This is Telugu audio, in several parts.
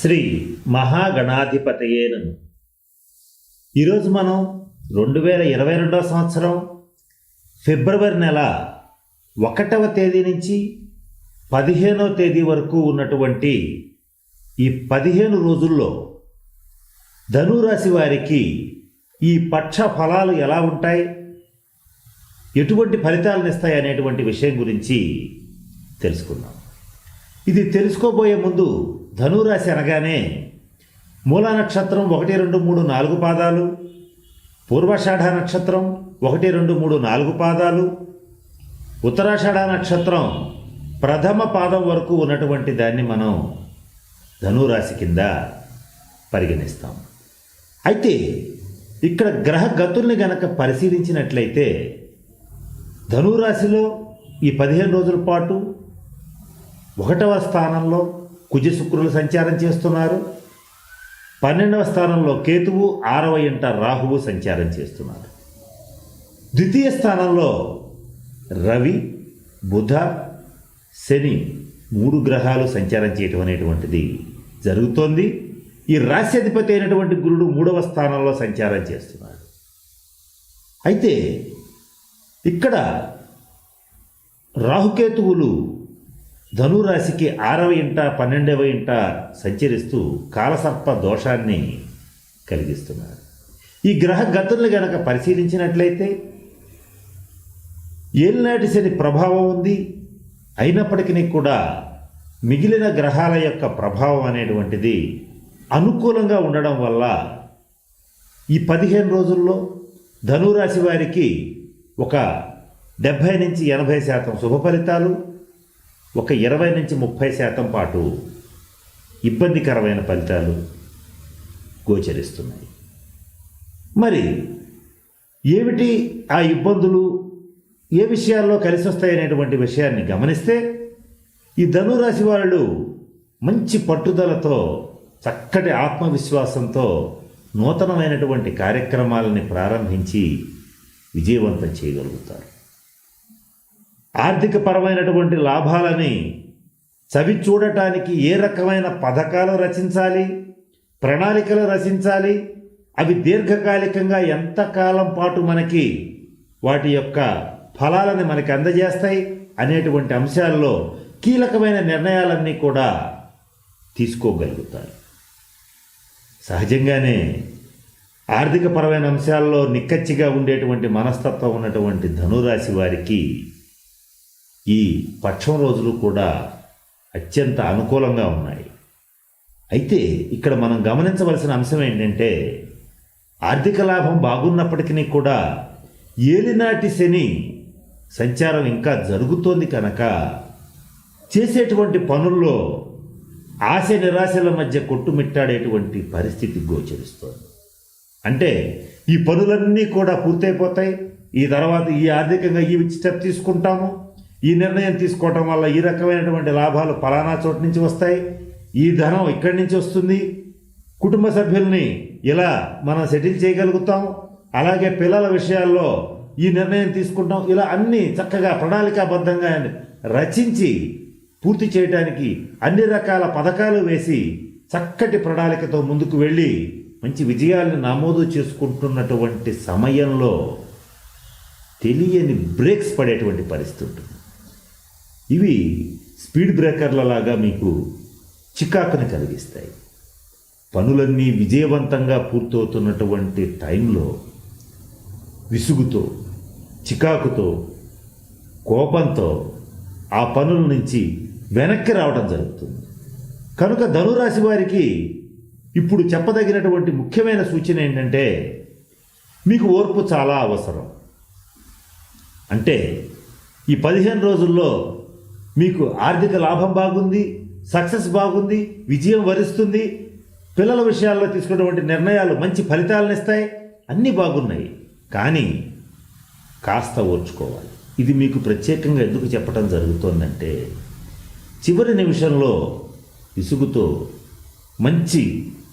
శ్రీ మహాగణాధిపతయే నమః. ఈరోజు మనం రెండు వేల ఇరవై రెండవ సంవత్సరం ఫిబ్రవరి నెల ఒకటవ తేదీ నుంచి పదిహేనవ తేదీ వరకు ఉన్నటువంటి ఈ పదిహేను రోజుల్లో ధనురాశి వారికి ఈ పక్ష ఫలాలు ఎలా ఉంటాయి ఎటువంటి ఫలితాలను ఇస్తాయి అనేటువంటి విషయం గురించి తెలుసుకుందాం. ఇది తెలుసుకోబోయే ముందు ధనురాశి అనగానే మూలా నక్షత్రం ఒకటి రెండు మూడు నాలుగు పాదాలు పూర్వాషాఢ నక్షత్రం ఒకటి రెండు మూడు నాలుగు పాదాలు ఉత్తరాషాఢ నక్షత్రం ప్రథమ పాదం వరకు ఉన్నటువంటి దాన్ని మనం ధనురాశి కింద పరిగణిస్తాం. అయితే ఇక్కడ గ్రహ గతుల్ని గనక పరిశీలించినట్లయితే ధనురాశిలో ఈ పదిహేను రోజుల పాటు ఒకటవ స్థానంలో కుజ శుక్రులు సంచారం చేస్తున్నారు. పన్నెండవ స్థానంలో కేతువు ఆరవ ఇంట రాహువు సంచారం చేస్తున్నారు. ద్వితీయ స్థానంలో రవి బుధ శని మూడు గ్రహాలు సంచారం చేయటం అనేటువంటిది జరుగుతోంది. ఈ రాశ్యాధిపతి అయినటువంటి గురుడు మూడవ స్థానంలో సంచారం చేస్తున్నాడు అయితే ఇక్కడ రాహుకేతువులు ధనురాశికి ఆరవ ఇంట పన్నెండవ ఇంట సంచరిస్తూ కాలసర్ప దోషాన్ని కలిగిస్తున్నారు. ఈ గ్రహ గతుల్ని గనక పరిశీలించినట్లయితే ఏలినాటి శని ప్రభావం ఉంది. అయినప్పటికీ కూడా మిగిలిన గ్రహాల యొక్క ప్రభావం అనేటువంటిది అనుకూలంగా ఉండడం వల్ల ఈ పదిహేను రోజుల్లో ధనురాశి వారికి ఒక డెబ్భై నుంచి ఎనభై శాతం శుభ ఫలితాలు ఒక ఇరవై నుంచి ముప్పై శాతం పాటు ఇబ్బందికరమైన ఫలితాలు గోచరిస్తున్నాయి. మరి ఏమిటి ఆ ఇబ్బందులు? ఏ విషయాల్లో కలిసి వస్తాయనేటువంటి విషయాన్ని గమనిస్తే ఈ ధనురాశి వాళ్ళు మంచి పట్టుదలతో చక్కటి ఆత్మవిశ్వాసంతో నూతనమైనటువంటి కార్యక్రమాలని ప్రారంభించి విజయవంతం చేయగలుగుతారు. ఆర్థిక పరమైనటువంటి లాభాలని చవి చూడటానికి ఏ రకమైన పథకాలు రచించాలి? ప్రణాళికలు రచించాలి? అవి దీర్ఘకాలికంగా ఎంతకాలం పాటు మనకి వాటి యొక్క ఫలాలని మనకి అందజేస్తాయి అనేటువంటి అంశాల్లో కీలకమైన నిర్ణయాలన్నీ కూడా తీసుకోగలుగుతారు. సహజంగానే ఆర్థికపరమైన అంశాల్లో నిక్కచ్చిగా ఉండేటువంటి మనస్తత్వం ఉన్నటువంటి ధనురాశి వారికి ఈ పక్షం రోజులు కూడా అత్యంత అనుకూలంగా ఉన్నాయి. అయితే ఇక్కడ మనం గమనించవలసిన అంశం ఏంటంటే ఆర్థిక లాభం బాగున్నప్పటికీ కూడా ఏలినాటి శని సంచారం ఇంకా జరుగుతోంది కనుక చేసేటువంటి పనుల్లో ఆశ నిరాశల మధ్య కొట్టుమిట్టాడేటువంటి పరిస్థితి గోచరిస్తోంది. అంటే ఈ పనులన్నీ కూడా పూర్తయిపోతాయి. ఈ తర్వాత ఈ ఆర్థికంగా ఈ స్టెప్ తీసుకుంటాము. ఈ నిర్ణయం తీసుకోవటం వల్ల ఈ రకమైనటువంటి లాభాలు ఫలానా చోటు నుంచి వస్తాయి. ఈ ధనం ఇక్కడి నుంచి వస్తుంది. కుటుంబ సభ్యుల్ని ఇలా మనం సెటిల్ చేయగలుగుతాం. అలాగే పిల్లల విషయాల్లో ఈ నిర్ణయం తీసుకుంటాం. ఇలా అన్ని చక్కగా ప్రణాళికాబద్ధంగా రచించి పూర్తి చేయడానికి అన్ని రకాల పథకాలు వేసి చక్కటి ప్రణాళికతో ముందుకు వెళ్ళి మంచి విజయాల్ని నమోదు చేసుకుంటున్నటువంటి సమయంలో తెలియని బ్రేక్స్ పడేటువంటి పరిస్థితి ఉంటుంది. ఇవి స్పీడ్ బ్రేకర్ల లాగా మీకు చికాకుని కలిగిస్తాయి. పనులన్నీ విజయవంతంగా పూర్తవుతున్నటువంటి టైంలో విసుగుతో చికాకుతో కోపంతో ఆ పనుల నుంచి వెనక్కి రావడం జరుగుతుంది. కనుక ధనురాశి వారికి ఇప్పుడు చెప్పదగినటువంటి ముఖ్యమైన సూచన ఏంటంటే మీకు ఓర్పు చాలా అవసరం. అంటే ఈ పదిహేను రోజుల్లో మీకు ఆర్థిక లాభం బాగుంది సక్సెస్ బాగుంది విజయం వరిస్తుంది. పిల్లల విషయాల్లో తీసుకున్నటువంటి నిర్ణయాలు మంచి ఫలితాలను ఇస్తాయి అన్నీ బాగున్నాయి. కానీ కాస్త ఓర్చుకోవాలి. ఇది మీకు ప్రత్యేకంగా ఎందుకు చెప్పడం జరుగుతోందంటే చివరి నిమిషంలో ఇసుగుతో మంచి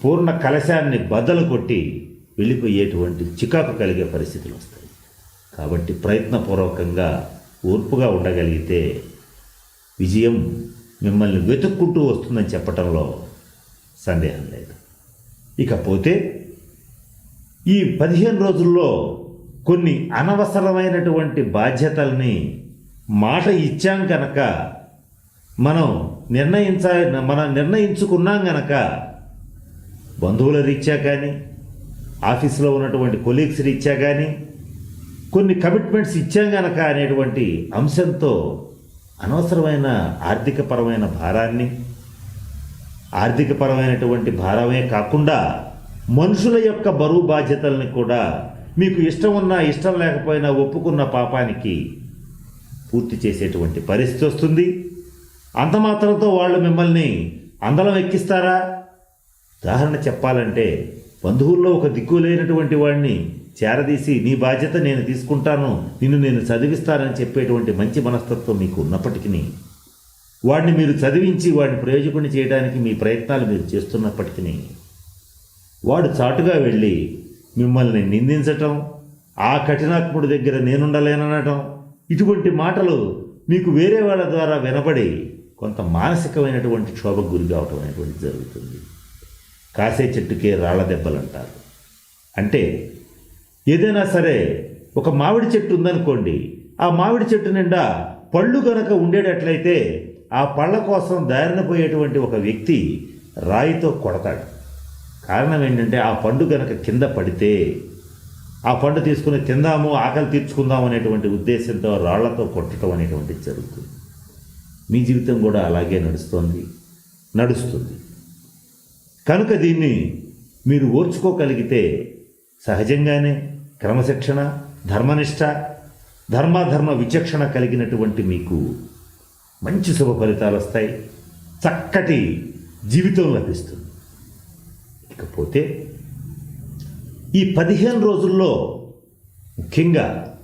పూర్ణ కలశాన్ని బద్దలు కొట్టి వెళ్ళిపోయేటువంటి చికాకు కలిగే పరిస్థితులు వస్తాయి. కాబట్టి ప్రయత్నపూర్వకంగా ఓర్పుగా ఉండగలిగితే విజయం మిమ్మల్ని వెతుక్కుంటూ వస్తుందని చెప్పటంలో సందేహం లేదు. ఇకపోతే ఈ పదిహేను రోజుల్లో కొన్ని అనవసరమైనటువంటి బాధ్యతల్ని మాట ఇచ్చాం కనుక మనం నిర్ణయించ మనం నిర్ణయించుకున్నాం గనక బంధువుల రీత్యా కానీ ఆఫీసులో ఉన్నటువంటి కొలీగ్స్ రీత్యా కానీ కొన్ని కమిట్మెంట్స్ ఇచ్చాం గనక అనేటువంటి అంశంతో అనవసరమైన ఆర్థికపరమైన భారాన్ని ఆర్థికపరమైనటువంటి భారమే కాకుండా మనుషుల యొక్క బరువు బాధ్యతల్ని కూడా మీకు ఇష్టం ఉన్నా ఇష్టం లేకపోయినా ఒప్పుకున్న పాపానికి పూర్తి చేసేటువంటి పరిస్థితి వస్తుంది. అంత మాత్రంతో వాళ్ళు మిమ్మల్ని అందలం ఎక్కిస్తారా? ఉదాహరణ చెప్పాలంటే బంధువుల్లో ఒక దిక్కు లేనటువంటి వాడిని చేరదీసి నీ బాధ్యత నేను తీసుకుంటాను. నిన్ను నేను చదివిస్తానని చెప్పేటువంటి మంచి మనస్తత్వం మీకు ఉన్నప్పటికీ వాడిని మీరు చదివించి వాడిని ప్రయోజకుని చేయడానికి మీ ప్రయత్నాలు మీరు చేస్తున్నప్పటికీ వాడు చాటుగా వెళ్ళి మిమ్మల్ని నిందించటం ఆ కఠినాత్ముడి దగ్గర నేనుండలేననటం ఇటువంటి మాటలు మీకు వేరే వాళ్ళ ద్వారా వినబడి కొంత మానసికమైనటువంటి క్షోభకు గురి కావటం అనేటువంటి జరుగుతుంది. కాసే చెట్టుకే రాళ్ళ దెబ్బలు అంటారు అంటే ఏదైనా సరే ఒక మామిడి చెట్టు ఉందనుకోండి ఆ మామిడి చెట్టు నిండా పళ్ళు గనక ఉండేటట్లయితే ఆ పళ్ళ కోసం దారినపోయేటువంటి ఒక వ్యక్తి రాయితో కొడతాడు. కారణం ఏంటంటే ఆ పండు గనక కింద పడితే ఆ పండు తీసుకుని తిందాము ఆకలి తీర్చుకుందాం అనేటువంటి ఉద్దేశంతో రాళ్ళతో కొట్టడం అనేటువంటిది జరుగుతుంది. మీ జీవితం కూడా అలాగే నడుస్తుంది నడుస్తుంది. కనుక దీన్ని మీరు ఓర్చుకోగలిగితే సహజంగానే క్రమశిక్షణ ధర్మనిష్ట ధర్మాధర్మ విచక్షణ కలిగినటువంటి మీకు మంచి శుభ ఫలితాలు వస్తాయి. చక్కటి జీవితం లభిస్తుంది. ఇకపోతే ఈ పదిహేను రోజుల్లో ముఖ్యంగా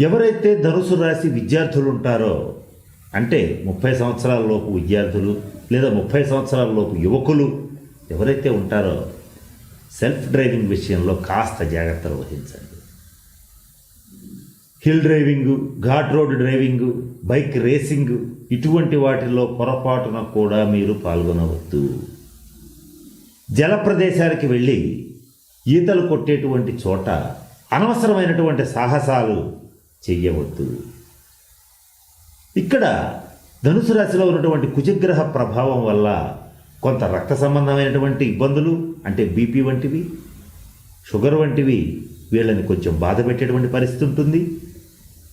ఎవరైతే ధనుసు రాశి విద్యార్థులు ఉంటారో అంటే ముప్పై సంవత్సరాల లోపు విద్యార్థులు లేదా ముప్పై సంవత్సరాల లోపు యువకులు ఎవరైతే ఉంటారో సెల్ఫ్ డ్రైవింగ్ విషయంలో కాస్త జాగ్రత్తలు వహించండి. Hill driving ghat road driving bike racing ఇటువంటి వాటిల్లో పొరపాటున కూడా మీరు పాల్గొనవద్దు. జల ప్రదేశానికి వెళ్ళి ఈతలు కొట్టేటువంటి చోట అనవసరమైనటువంటి సాహసాలు చెయ్యవద్దు. ఇక్కడ ధనుసు రాశిలో ఉన్నటువంటి కుజగ్రహ ప్రభావం వల్ల కొంత రక్త సంబంధమైనటువంటి ఇబ్బందులు అంటే బీపీ వంటివి షుగర్ వంటివి వీళ్ళని కొంచెం బాధ పెట్టేటువంటి పరిస్థితి ఉంటుంది.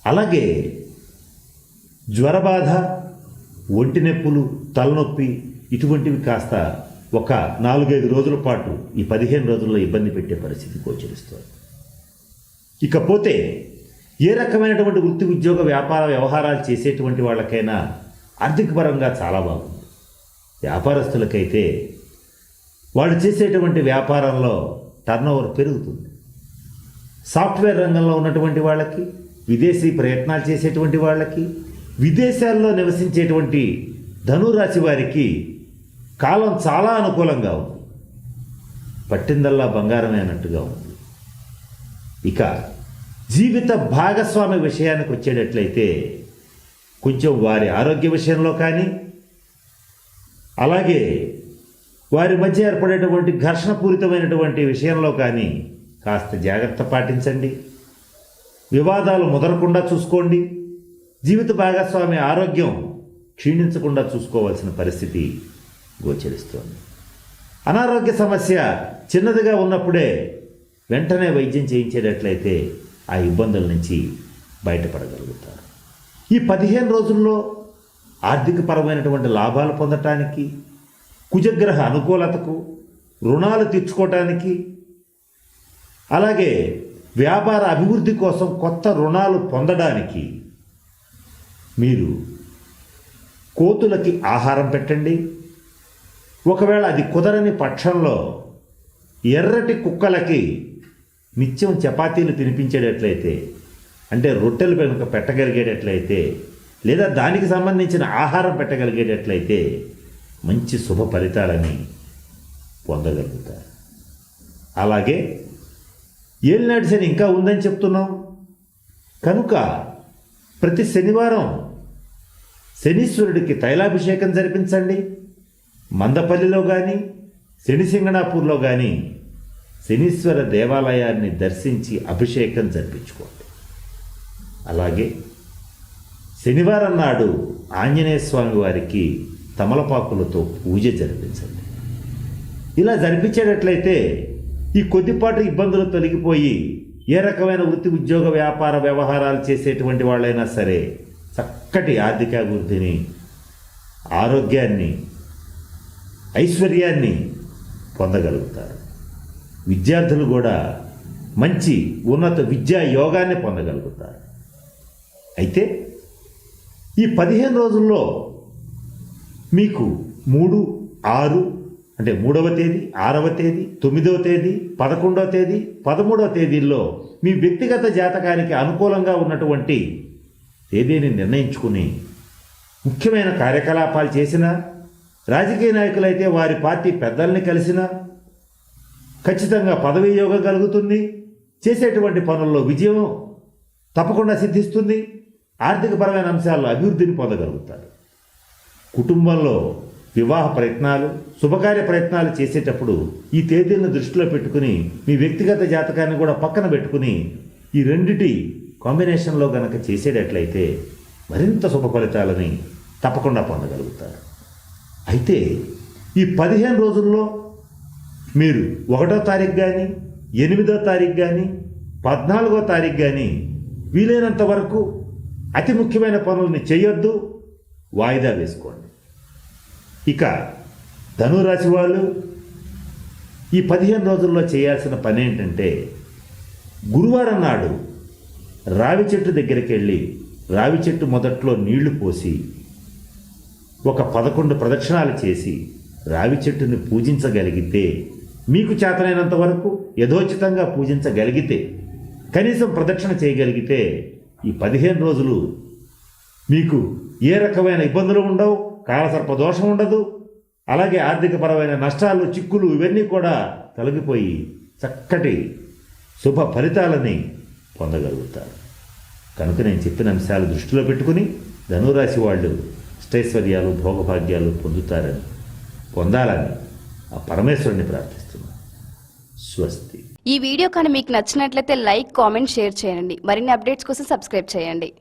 అలాగే జ్వర బాధ ఒంటి నొప్పులు తలనొప్పి ఇటువంటివి కాస్త ఒక నాలుగైదు రోజుల పాటు ఈ పదిహేను రోజుల్లో ఇబ్బంది పెట్టే పరిస్థితి గోచరిస్తుంది. ఇకపోతే ఏ రకమైనటువంటి వృత్తి ఉద్యోగ వ్యాపార వ్యవహారాలు చేసేటువంటి వాళ్ళకైనా ఆర్థికపరంగా చాలా బాగుంది. వ్యాపారస్తులకైతే వాళ్ళు చేసేటువంటి వ్యాపారంలో టర్నోవర్ పెరుగుతుంది. సాఫ్ట్వేర్ రంగంలో ఉన్నటువంటి వాళ్ళకి విదేశీ ప్రయత్నాలు చేసేటువంటి వాళ్ళకి విదేశాల్లో నివసించేటువంటి ధనురాశి వారికి కాలం చాలా అనుకూలంగా ఉంది. పట్టిందల్లా బంగారమే అన్నట్టుగా ఉంది. ఇక జీవిత భాగస్వామి విషయానికి వచ్చేటట్లయితే కొంచెం వారి ఆరోగ్య విషయంలో కానీ అలాగే వారి మధ్య ఏర్పడేటువంటి ఘర్షణపూరితమైనటువంటి విషయంలో కానీ కాస్త జాగ్రత్త పాటించండి. వివాదాలు ముదరకుండా చూసుకోండి. జీవిత భాగస్వామి ఆరోగ్యం క్షీణించకుండా చూసుకోవాల్సిన పరిస్థితి గోచరిస్తోంది. అనారోగ్య సమస్య చిన్నదిగా ఉన్నప్పుడే వెంటనే వైద్యం చేయించేటట్లయితే ఆ ఇబ్బందుల నుంచి బయటపడగలుగుతారు. ఈ పదిహేను రోజుల్లో ఆర్థికపరమైనటువంటి లాభాలు పొందటానికి కుజగ్రహ అనుకూలతకు రుణాలు తీర్చుకోవటానికి అలాగే వ్యాపార అభివృద్ధి కోసం కొత్త రుణాలు పొందడానికి మీరు కోతులకి ఆహారం పెట్టండి. ఒకవేళ అది కుదరని పక్షంలో ఎర్రటి కుక్కలకి నిత్యం చపాతీలు తినిపించేటట్లయితే అంటే రొట్టెలు కనుక పెట్టగలిగేటట్లయితే లేదా దానికి సంబంధించిన ఆహారం పెట్టగలిగేటట్లయితే మంచి శుభ ఫలితాలని పొందగలుగుతారు. అలాగే ఏలినాటి శని ఇంకా ఉందని చెప్తున్నాం కనుక ప్రతి శనివారం శనీశ్వరుడికి తైలాభిషేకం జరిపించండి. మందపల్లిలో కానీ శనిసింగణాపూర్లో కానీ శనీశ్వర దేవాలయాన్ని దర్శించి అభిషేకం జరిపించుకోండి. అలాగే శనివారం నాడు ఆంజనేయ స్వామి వారికి తమలపాకులతో పూజ జరిపించండి. ఇలా జరిపించేటట్లయితే ఈ కొద్దిపాటి ఇబ్బందులు తొలగిపోయి ఏ రకమైన వృత్తి ఉద్యోగ వ్యాపార వ్యవహారాలు చేసేటువంటి వాళ్ళైనా సరే చక్కటి ఆర్థికాభివృద్ధిని ఆరోగ్యాన్ని ఐశ్వర్యాన్ని పొందగలుగుతారు. విద్యార్థులు కూడా మంచి ఉన్నత విద్యా యోగాన్ని పొందగలుగుతారు. అయితే ఈ పదిహేను రోజుల్లో మీకు మూడు ఆరు అంటే మూడవ తేదీ ఆరవ తేదీ తొమ్మిదవ తేదీ పదకొండవ తేదీ పదమూడవ తేదీల్లో మీ వ్యక్తిగత జాతకానికి అనుకూలంగా ఉన్నటువంటి తేదీని నిర్ణయించుకుని ముఖ్యమైన కార్యకలాపాలు చేసిన రాజకీయ నాయకులైతే వారి పార్టీ పెద్దల్ని కలిసినా ఖచ్చితంగా పదవీ యోగం కలుగుతుంది చేసేటువంటి పనుల్లో విజయం తప్పకుండా సిద్ధిస్తుంది ఆర్థికపరమైన అంశాల్లో అభివృద్ధిని పొందగలుగుతారు. కుటుంబంలో వివాహ ప్రయత్నాలు శుభకార్య ప్రయత్నాలు చేసేటప్పుడు ఈ తేదీలను దృష్టిలో పెట్టుకుని మీ వ్యక్తిగత జాతకాన్ని కూడా పక్కన పెట్టుకుని ఈ రెండిటి కాంబినేషన్లో గనక చేసేటట్లయితే మరింత శుభ ఫలితాలని తప్పకుండా పొందగలుగుతారు. అయితే ఈ పదిహేను రోజుల్లో మీరు ఒకటో తారీఖు కానీ ఎనిమిదో తారీఖు కానీ పద్నాలుగో తారీఖు కానీ వీలైనంత వరకు అతి ముఖ్యమైన పనుల్ని చేయొద్దు. వాయిదా వేసుకోండి. ఇక ధనురాశి వాళ్ళు ఈ పదిహేను రోజుల్లో చేయాల్సిన పని ఏంటంటే గురువారం నాడు రావి చెట్టు దగ్గరికి వెళ్ళి రావి చెట్టు మొదట్లో నీళ్ళు పోసి ఒక పదకొండు ప్రదక్షిణాలు చేసి రావి చెట్టుని పూజించగలిగితే మీకు చేతనైనంత వరకు యథోచితంగా పూజించగలిగితే కనీసం ప్రదక్షిణ చేయగలిగితే ఈ పదిహేను రోజులు మీకు ఏ రకమైన ఇబ్బందులు ఉండవు కాలసర్ప దోషం ఉండదు. అలాగే ఆర్థికపరమైన నష్టాలు చిక్కులు ఇవన్నీ కూడా తొలగిపోయి చక్కటి శుభ ఫలితాలని పొందగలుగుతారు. కనుక నేను చెప్పిన అంశాలు దృష్టిలో పెట్టుకుని ధనురాశి వాళ్ళు అష్టైశ్వర్యాలు భోగభాగ్యాలు పొందుతారని పొందాలని ఆ పరమేశ్వరుని ప్రార్థిస్తున్నాను. స్వస్తి. ఈ వీడియో కానీ మీకు నచ్చినట్లయితే లైక్ కామెంట్ షేర్ చేయండి. మరిన్ని అప్డేట్స్ కోసం సబ్స్క్రైబ్ చేయండి.